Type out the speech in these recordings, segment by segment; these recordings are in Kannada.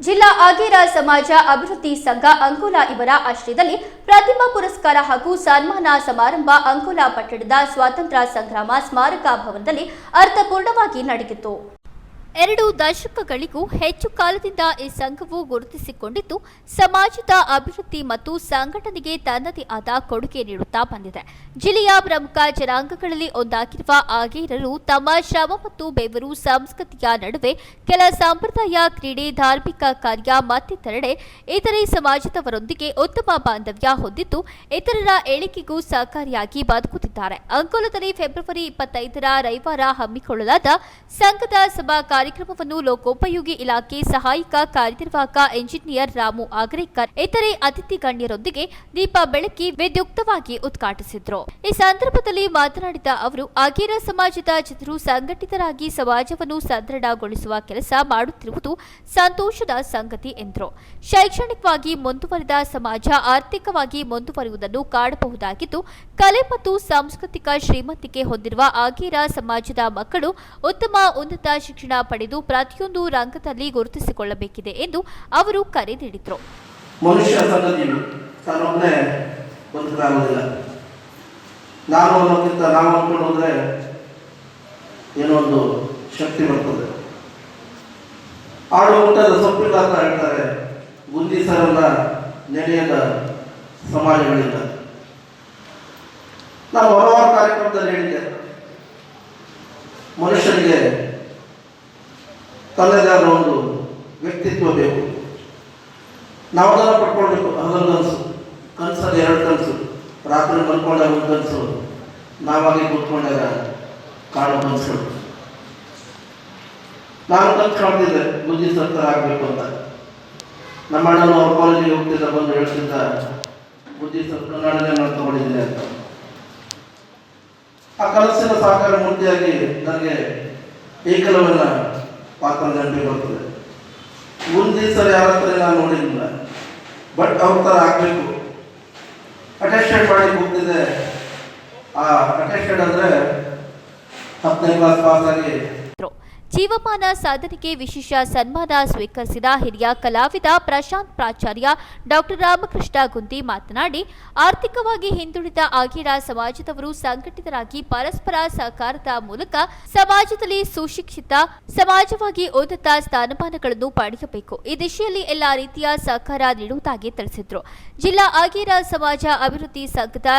ಜಿಲ್ಲಾ ಆಗೇರ ಸಮಾಜ ಅಭಿವೃದ್ಧಿ ಸಂಘ ಅಂಕೋಲಾ ಇವರ ಆಶ್ರಯದಲ್ಲಿ ಪ್ರತಿಭಾ ಪುರಸ್ಕಾರ ಹಾಗೂ ಸನ್ಮಾನ ಸಮಾರಂಭ ಅಂಕೋಲಾ ಪಟ್ಟಣದ ಸ್ವಾತಂತ್ರ್ಯ ಸಂಗ್ರಾಮ ಸ್ಮಾರಕ ಭವನದಲ್ಲಿ ಅರ್ಥಪೂರ್ಣವಾಗಿ ನಡೆಯಿತು ಎರಡು ದಶಕಗಳಿಗೂ ಹೆಚ್ಚು ಕಾಲದಿಂದ ಈ ಸಂಘವು ಗುರುತಿಸಿಕೊಂಡಿದ್ದು ಸಮಾಜದ ಅಭಿವೃದ್ಧಿ ಮತ್ತು ಸಂಘಟನೆಗೆ ತನ್ನದೇ ಆದ ಕೊಡುಗೆ ನೀಡುತ್ತಾ ಬಂದಿದೆ. ಜಿಲ್ಲೆಯ ಪ್ರಮುಖ ಜನಾಂಗಗಳಲ್ಲಿ ಒಂದಾಗಿರುವ ಆಗೇರರು ತಮ್ಮ ಶ್ರಮ ಮತ್ತು ಬೆವರು ಸಂಸ್ಕೃತಿಯ ನಡುವೆ ಕೆಲ ಸಂಪ್ರದಾಯ, ಕ್ರೀಡೆ, ಧಾರ್ಮಿಕ ಕಾರ್ಯ ಮತ್ತಿತರೆಡೆ ಇತರೆ ಸಮಾಜದವರೊಂದಿಗೆ ಉತ್ತಮ ಬಾಂಧವ್ಯ ಹೊಂದಿದ್ದು, ಇತರರ ಏಳಿಗೆಗೂ ಸಹಕಾರಿಯಾಗಿ ಬದುಕುತ್ತಿದ್ದಾರೆ. ಅಂಕೋಲದಲ್ಲಿ ಫೆಬ್ರವರಿ ಇಪ್ಪತ್ತೈದರ ರವಿವಾರ ಹಮ್ಮಿಕೊಳ್ಳಲಾದ ಸಂಘದ ಸಭಾ ಕಾರ್ಯಕ್ರಮವನ್ನು ಲೋಕೋಪಯೋಗಿ ಇಲಾಖೆ ಸಹಾಯಕ ಕಾರ್ಯನಿರ್ವಾಹಕ ಎಂಜಿನಿಯರ್ ರಾಮು ಆಗ್ರೇಕರ್ ಇತರೆ ಅತಿಥಿ ಗಣ್ಯರೊಂದಿಗೆ ದೀಪ ಬೆಳಕಿ ವಿದ್ಯುಕ್ತವಾಗಿ ಉದ್ಘಾಟಿಸಿದ್ರು. ಈ ಸಂದರ್ಭದಲ್ಲಿ ಮಾತನಾಡಿದ ಅವರು ಆಗೇರ ಸಮಾಜದ ಜನರು ಸಂಘಟಿತರಾಗಿ ಸಮಾಜವನ್ನು ಸದೃಢಗೊಳಿಸುವ ಕೆಲಸ ಮಾಡುತ್ತಿರುವುದು ಸಂತೋಷದ ಸಂಗತಿ ಎಂದರು. ಶೈಕ್ಷಣಿಕವಾಗಿ ಮುಂದುವರಿದ ಸಮಾಜ ಆರ್ಥಿಕವಾಗಿ ಮುಂದುವರಿಯುವುದನ್ನು ಕಾಣಬಹುದಾಗಿದ್ದು, ಕಲೆ ಮತ್ತು ಸಾಂಸ್ಕೃತಿಕ ಶ್ರೀಮಂತಿಕೆ ಹೊಂದಿರುವ ಆಗೇರ ಸಮಾಜದ ಮಕ್ಕಳು ಉತ್ತಮ ಉನ್ನತ ಶಿಕ್ಷಣ ಪಡೆದು ಪ್ರತಿಯೊಂದು ರಂಗದಲ್ಲಿ ಗುರುತಿಸಿಕೊಳ್ಳಬೇಕಿದೆ ಎಂದು ಅವರು ಕರೆ ನೀಡಿದರು. ಮನುಷ್ಯ ಸಂಗತಿಯು ತಾನೊಬ್ಬನೇ ಬದುಕಾಗೋದಿಲ್ಲ ನಾನು ಅನ್ನೋಕ್ಕಿಂತ ನಾವು ಅಂದ್ಕೊಂಡು ಹೋದ್ರೆ ಏನೋ ಒಂದು ಶಕ್ತಿ ಬರ್ತದೆ. ಆಡು ಊಟದ ಸೊಪ್ಪಿಲ್ಲ ಅಂತ ಹೇಳ್ತಾರೆ ಗುಂಡಿ ಸರನ್ನ ನೆನೆಯದ ಸಮಾಜಗಳಿಲ್ಲ ನಾನು ಹಲವಾರು ಕಾರ್ಯಕ್ರಮದಲ್ಲಿ ಹೇಳಿದ್ದೆ. ಮನುಷ್ಯನಿಗೆ ತನ್ನದೇ ಒಂದು ವ್ಯಕ್ತಿತ್ವ ಬೇಕು. ನಾವು ಅದನ್ನು ಪಡ್ಕೊಳ್ಬೇಕು, ಅದೊಂದು ಕನಸು. ಕನಸಲ್ಲಿ ಎರಡು ಕನಸು. ರಾತ್ರಿ ಮಲ್ಕೊಂಡಾಗ ಒಂದು ಕನಸು. ನಾವಾಗಿ ಕೂತ್ಕೊಂಡಾಗ ಕಾಡು ಕನಸುಗಳು ನಾನು ಕನಸು ಕಾಣ್ತಿದ್ದೆ, ಬುದ್ಧಿ ಸರ್ಕಾರ ಆಗಬೇಕು ಅಂತ. ನಮ್ಮ ಅಣ್ಣನು ಅವ್ರ ಕಾಲೇಜಿಗೆ ಹೋಗ್ತಿದ್ದ, ಬಂದು ಹೇಳ್ತಿದ್ದ, ಬುದ್ಧಿ ಸರ್ಕಾರ ನಾನು ತಗೊಂಡಿದ್ದೆ ಅಂತ. ಆ ಕನಸಿನ ಸಾಕಾರ ಮೂರ್ತಿಯಾಗಿ ನನಗೆ ಏಕಲವನ್ನ ಪಾತ್ರ ಗಂಟೆ ಬರ್ತದೆ. ಒಂದು ಸರಿ ಯಾರ ಹತ್ರ ನಾನು ನೋಡಿರಲಿಲ್ಲ ಬಟ್ ಅವ್ರ ಥರ ಆಗಬೇಕು. ಅಟೆಸ್ಟೆಡ್ ಮಾಡಿ ಹೋಗ್ತಿದೆ ಆ ಅಟೆಸ್ಟೆಡ್ ಅಂದರೆ ಹತ್ತನೇ ಕ್ಲಾಸ್ ಪಾಸ್ ಆಗಿ ಜೀವಮಾನ ಸಾಧನೆಗೆ ವಿಶೇಷ ಸನ್ಮಾನ ಸ್ವೀಕರಿಸಿದ ಹಿರಿಯ ಕಲಾವಿದ ಪ್ರಶಾಂತ್ ಪ್ರಾಚಾರ್ಯ ಡಾಕ್ಟರ್ ರಾಮಕೃಷ್ಣ ಗುಂದಿ ಮಾತನಾಡಿ, ಆರ್ಥಿಕವಾಗಿ ಹಿಂದುಳಿದ ಆಗಿರ ಸಮಾಜದವರು ಸಂಘಟಿತರಾಗಿ ಪರಸ್ಪರ ಸಹಕಾರದ ಮೂಲಕ ಸಮಾಜದಲ್ಲಿ ಸುಶಿಕ್ಷಿತ, ಸಮಾಜವಾಗಿ ಉನ್ನತ ಸ್ಥಾನಮಾನಗಳನ್ನು ಪಡೆಯಬೇಕು. ಈ ದಿಶೆಯಲ್ಲಿ ಎಲ್ಲಾ ರೀತಿಯ ಸಹಕಾರ ನೀಡುವುದಾಗಿ ತಿಳಿಸಿದರು. ಜಿಲ್ಲಾ ಆಗಿರ ಸಮಾಜ ಅಭಿವೃದ್ಧಿ ಸಂಘದ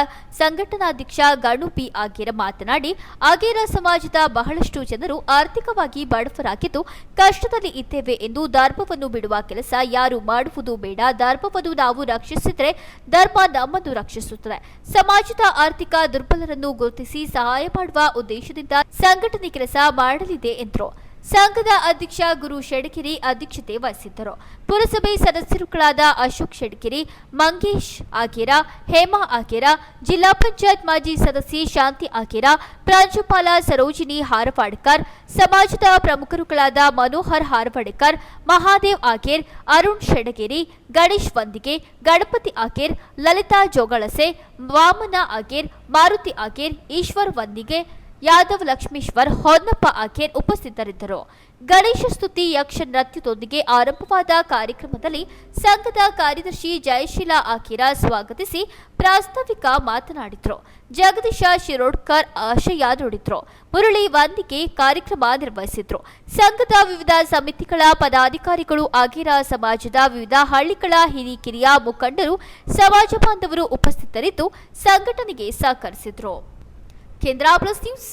ಸಂಘಟನಾಧ್ಯಕ್ಷ ಗಣು ಪಿ. ಆಗೇರ ಮಾತನಾಡಿ ಆಗೇರ ಸಮಾಜದ ಬಹಳಷ್ಟು ಜನರು ಆರ್ಥಿಕವಾಗಿ ಬಡವರಾಗಿದ್ದು ಕಷ್ಟದಲ್ಲಿ ಇದ್ದೇವೆ ಎಂದು ಧರ್ಮವನ್ನು ಬಿಡುವ ಕೆಲಸ ಯಾರು ಮಾಡುವುದು ಬೇಡ. ಧರ್ಮವನ್ನು ನಾವು ರಕ್ಷಿಸಿದರೆ ಧರ್ಮ ನಮ್ಮನ್ನು ರಕ್ಷಿಸುತ್ತದೆ. ಸಮಾಜದ ಆರ್ಥಿಕ ದುರ್ಬಲರನ್ನು ಗುರುತಿಸಿ ಸಹಾಯ ಮಾಡುವ ಉದ್ದೇಶದಿಂದ ಸಂಘಟನೆ ಕೆಲಸ ಮಾಡಲಿದೆ ಎಂದರು. ಸಂಘದ ಅಧ್ಯಕ್ಷ ಗುರು ಷಡ್ಕಿರಿ ಅಧ್ಯಕ್ಷತೆ ವಹಿಸಿದ್ದರು. ಪುರಸಭೆ ಸದಸ್ಯರುಗಳಾದ ಅಶೋಕ್ ಷಡ್ಕಿರಿ ಮಂಗೇಶ್ ಆಗೇರ ಹೇಮಾ ಆಗೇರ ಜಿಲ್ಲಾ ಪಂಚಾಯತ್ ಮಾಜಿ ಸದಸ್ಯೆ ಶಾಂತಿ ಆಗೇರ ಪ್ರಾಂಶುಪಾಲ ಸರೋಜಿನಿ ಹಾರವಾಡ್ಕರ್, ಸಮಾಜದ ಪ್ರಮುಖರುಗಳಾದ ಮನೋಹರ್ ಹಾರವಾಡ್ಕರ್, ಮಹಾದೇವ್ ಆಗೇರ್ ಅರುಣ್ ಶೆಡಗೇರಿ ಗಣೇಶ್ ವಂದಿಗೆ, ಗಣಪತಿ ಆಗೇರ್ ಲಲಿತಾ ಜೋಗಳಸೆ, ವಾಮನ ಆಗೇರ್ ಮಾರುತಿ ಆಗೇರ್ ಈಶ್ವರ್ ವಂದಿಗೆ ಯಾದವ್ ಲಕ್ಷ್ಮೀಶ್ವರ್ ಹೊನ್ನಪ್ಪ ಅಖೇರ್ ಉಪಸ್ಥಿತರಿದ್ದರು. ಗಣೇಶ ಸ್ತುತಿ ಯಕ್ಷ ನೃತ್ಯದೊಂದಿಗೆ ಆರಂಭವಾದ ಕಾರ್ಯಕ್ರಮದಲ್ಲಿ ಸಂಘದ ಕಾರ್ಯದರ್ಶಿ ಜಯಶೀಲ ಆಕಿರ ಸ್ವಾಗತಿಸಿ ಪ್ರಾಸ್ತಾವಿಕ ಮಾತನಾಡಿದರು. ಜಗದೀಶ ಶಿರೋಡ್ಕರ್ ಆಶಯ ನುಡಿದ್ರು. ಮುರಳಿ ವಂದಿಕೆ ಕಾರ್ಯಕ್ರಮ ನಿರ್ವಹಿಸಿದ್ರು. ಸಂಘದ ವಿವಿಧ ಸಮಿತಿಗಳ ಪದಾಧಿಕಾರಿಗಳು ಆಗಿರಾ ಸಮಾಜದ ವಿವಿಧ ಹಳ್ಳಿಗಳ ಹಿರಿಕಿರಿಯ ಮುಖಂಡರು, ಸಮಾಜ ಬಾಂಧವರು ಉಪಸ್ಥಿತರಿದ್ದು ಸಂಘಟನೆಗೆ ಸಹಕರಿಸಿದ್ರು. केंद्राब्रस्टिव्स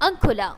अंकोला